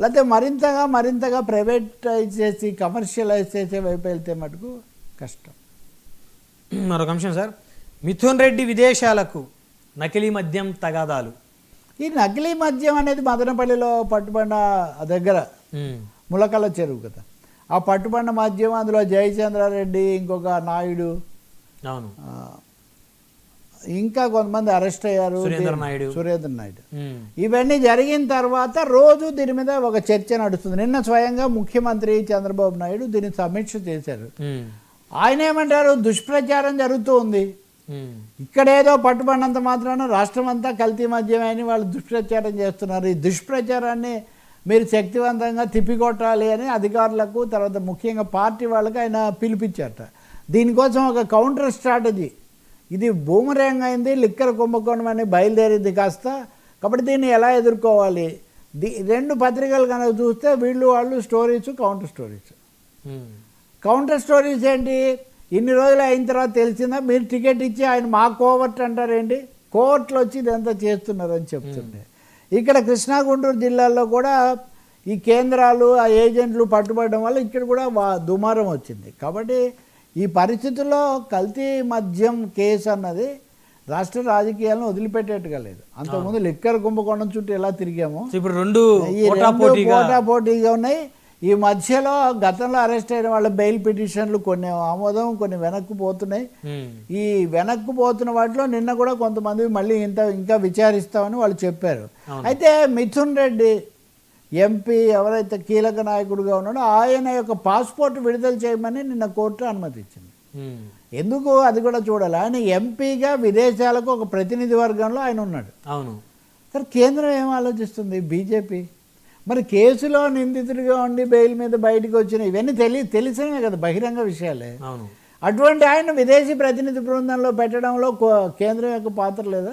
లేకపోతే మరింతగా మరింతగా ప్రైవేటైజ్ చేసి కమర్షియలైజ్ చేసే వైపు వెళ్తే మటుకు కష్టం. మరొక అంశం సార్. మిథున్ రెడ్డి విదేశాలకు నకిలీ మద్యం తగాదాలు. ఈ నకిలీ మద్యం అనేది మదనపల్లిలో పట్టుబడిన దగ్గర ములకల చెరువు కదా. ఆ పట్టుబడిన మద్యం అందులో జయచంద్రారెడ్డి ఇంకొక నాయుడు అవును. ఇంకా కొంతమంది అరెస్ట్ అయ్యారు. సురేంద్ర నాయుడు. సురేంద్ర నాయుడు. ఉమ్, ఇవన్నీ జరిగిన తర్వాత రోజు దీని మీద ఒక చర్చ నడుస్తుంది. నిన్న స్వయంగా ముఖ్యమంత్రి చంద్రబాబు నాయుడు దీన్ని సమీక్ష చేశారు. ఆయన ఏమంటారు? దుష్ప్రచారం జరుగుతూ ఉంది. ఉమ్, ఇక్కడేదో పట్టుబడినంత మాత్రాన రాష్ట్రం అంతా కల్తీ మద్యమే అని వాళ్ళు దుష్ప్రచారం చేస్తున్నారు. ఈ దుష్ప్రచారాన్ని మీరు శక్తివంతంగా తిప్పికొట్టాలి అని అధికారులకు తర్వాత ముఖ్యంగా పార్టీ వాళ్ళకి ఆయన పిలిపించారట. దీనికోసం ఒక కౌంటర్ స్ట్రాటజీ ఇది బూమరేంగ్ అయింది లిక్కర్ కుంభకోణం అని బయలుదేరింది కాస్త. కాబట్టి దీన్ని ఎలా ఎదుర్కోవాలి? ది రెండు పత్రికలు కనుక చూస్తే వీళ్ళు వాళ్ళు stories counter stories counter stories ఏంటి? ఇన్ని రోజులు అయిన తర్వాత తెలిసిందా? మీరు టికెట్ ఇచ్చి ఆయన మా కోవర్ట్ అంటారేంటి? కోవర్ట్లు వచ్చి ఇదంతా చేస్తున్నారని చెప్తుండే. ఇక్కడ కృష్ణా గుంటూరు జిల్లాల్లో కూడా ఈ కేంద్రాలు ఆ ఏజెంట్లు పట్టుబడడం వల్ల ఇక్కడ కూడా వా దుమారం వచ్చింది. కాబట్టి ఈ పరిస్థితుల్లో కల్తీ మద్యం కేసు అన్నది రాష్ట్ర రాజకీయాలను వదిలిపెట్టేట్టుగా లేదు. అంతకుముందు లిక్కర్ కుంభకోణం చుట్టూ ఎలా తిరిగామో ఇప్పుడు రెండు పోటా పోటీగా పోటా పోటీగా ఉన్నాయి. ఈ మధ్యలో గతంలో అరెస్ట్ అయిన వాళ్ళ బెయిల్ పిటిషన్లు కొన్ని ఆమోదం కొన్ని వెనక్కి పోతున్నాయి. ఈ వెనక్కి పోతున్న వాటిలో నిన్న కూడా కొంతమంది మళ్ళీ ఇంత ఇంకా విచారిస్తామని వాళ్ళు చెప్పారు. అయితే మిథున్ రెడ్డి ఎంపీ ఎవరైతే కీలక నాయకుడిగా ఉన్నాడో ఆయన యొక్క పాస్పోర్ట్ విడుదల చేయమని నిన్న కోర్టు అనుమతించింది ఎందుకు అది కూడా చూడాలి? ఆయన ఎంపీగా విదేశాలకు ఒక ప్రతినిధి వర్గంలో ఆయన ఉన్నాడు. అవును. సరే కేంద్రం ఏం ఆలోచిస్తుంది? బీజేపీ మరి కేసులో నిందితుడిగా ఉండి బెయిల్ మీద బయటకు వచ్చిన ఇవన్నీ తెలి తెలిసినవే కదా బహిరంగ విషయాలే. అవును. అటువంటి ఆయన విదేశీ ప్రతినిధి బృందంలో పెట్టడంలో కో- కేంద్రం యొక్క పాత్ర లేదా?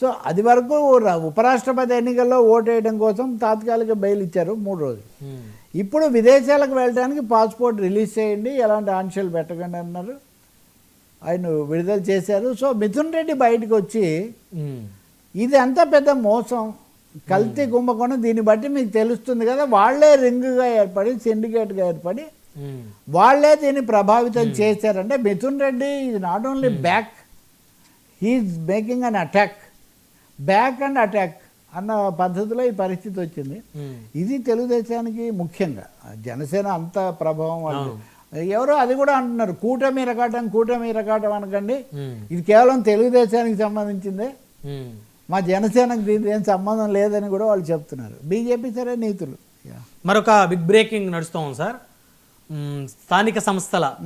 సో అది వరకు ఉపరాష్ట్రపతి ఎన్నికల్లో ఓటేయడం కోసం తాత్కాలిక బెయిల్ ఇచ్చారు మూడు రోజులు. ఉమ్, ఇప్పుడు విదేశాలకు వెళ్ళడానికి పాస్పోర్ట్ రిలీజ్ చేయండి ఎలాంటి ఆంక్షలు పెట్టకండి అన్నారు. ఆయన విడుదల చేశారు. సో మిథున్ రెడ్డి బయటకు వచ్చి ఉమ్, ఇది అంతా పెద్ద మోసం. కల్తీ కుంభకోణం దీన్ని బట్టి మీకు తెలుస్తుంది కదా వాళ్ళే రింగుగా ఏర్పడి సిండికేట్గా ఏర్పడి వాళ్ళే దీన్ని ప్రభావితం చేశారంటే మిథున్ రెడ్డి ఇది not only back he's making an attack back and attack అన్న పద్ధతిలో ఈ పరిస్థితి వచ్చింది. ఉమ్, ఇది తెలుగుదేశానికి ముఖ్యంగా. జనసేన అంత ప్రభావం వాళ్ళు ఎవరో అది కూడా అంటున్నారు. కూటమి రకాటం కూటమి రకాటం అనకండి. ఉమ్, ఇది కేవలం తెలుగుదేశానికి సంబంధించిందే. ఉమ్. మా జనసేనకు దీనికి ఏం సంబంధం లేదని కూడా వాళ్ళు చెప్తున్నారు. బీజేపీ సరే నీతులు. మరొక బిగ్ బ్రేకింగ్ నడుస్తోంది సార్. స్థానిక సంస్థల